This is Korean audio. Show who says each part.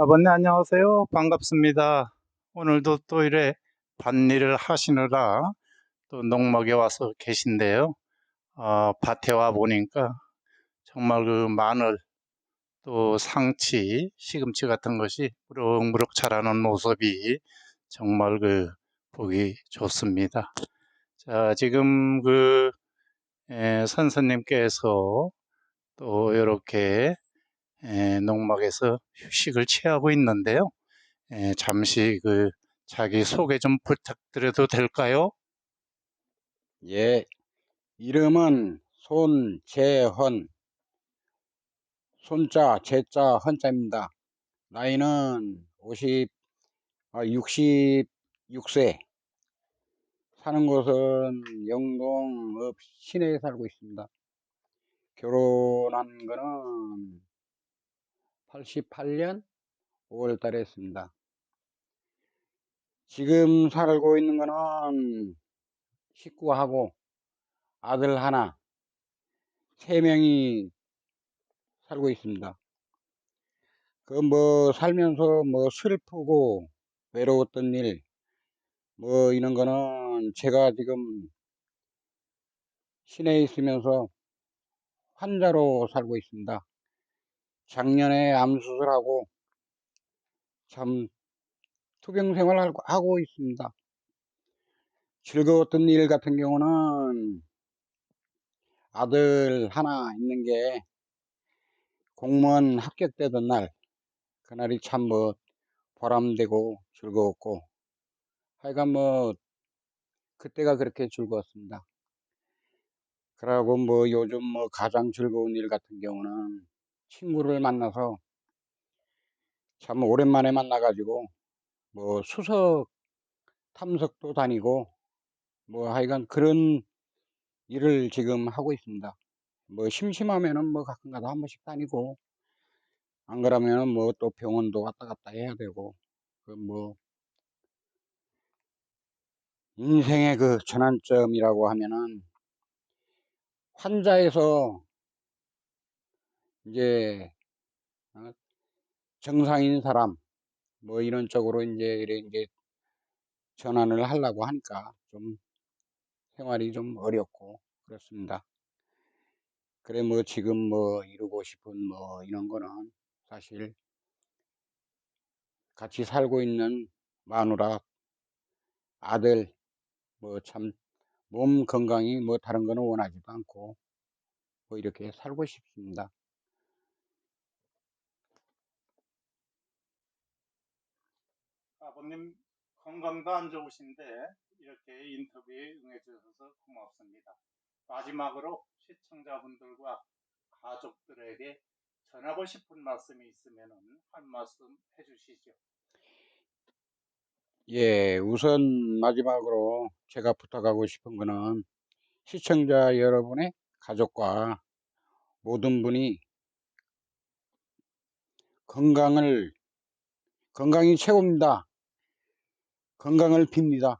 Speaker 1: 아버님 안녕하세요. 반갑습니다. 오늘도 또 이래 밭일을 하시느라 또 농막에 와서 계신데요. 아, 밭에 와 보니까 정말 그 마늘 또 상치, 시금치 같은 것이 무럭무럭 자라는 모습이 정말 그 보기 좋습니다. 자, 지금 그 에, 선생님께서 또 이렇게 에, 농막에서 휴식을 취하고 있는데요. 에, 잠시 그 자기 소개 좀 부탁드려도 될까요?
Speaker 2: 예, 이름은 손재헌, 손자, 재자, 헌자입니다. 나이는 50, 아, 66세. 사는 곳은 영동 읍 시내에 살고 있습니다. 결혼한 거는 88년 5월 달에 했습니다. 지금 살고 있는 거는 식구하고 아들 하나, 세 명이 살고 있습니다. 그 뭐 살면서 뭐 슬프고 외로웠던 일, 뭐 이런 거는 제가 지금 시내에 있으면서 환자로 살고 있습니다. 작년에 암 수술하고 참 투병 생활을 하고 있습니다. 즐거웠던 일 같은 경우는 아들 하나 있는 게 공무원 합격되던 날 그날이 참 뭐 보람되고 즐거웠고 하여간 뭐 그때가 그렇게 즐거웠습니다. 그러고 뭐 요즘 뭐 가장 즐거운 일 같은 경우는 친구를 만나서 참 오랜만에 만나가지고 뭐 수석 탐석도 다니고 뭐 하여간 그런 일을 지금 하고 있습니다. 뭐 심심하면은 뭐 가끔가다 한 번씩 다니고 안 그러면은 뭐 또 병원도 왔다 갔다 해야 되고 그 뭐 인생의 그 전환점이라고 하면은 환자에서 이제 어, 정상인 사람 뭐 이런 쪽으로 이제 이제 전환을 하려고 하니까 좀 생활이 좀 어렵고 그렇습니다. 그래 뭐 지금 뭐 이루고 싶은 뭐 이런 거는 사실 같이 살고 있는 마누라 아들 뭐 참 몸 건강이 뭐 다른 거는 원하지도 않고 뭐 이렇게 살고 싶습니다.
Speaker 1: 아버님 건강도 안 좋으신데 이렇게 인터뷰에 응해주셔서 고맙습니다. 마지막으로 시청자분들과 가족들에게 전하고 싶은 말씀이 있으면 한 말씀 해주시죠.
Speaker 2: 예, 우선 마지막으로 제가 부탁하고 싶은 거는 시청자 여러분의 가족과 모든 분이 건강을 건강이 최고입니다. 건강을 빕니다.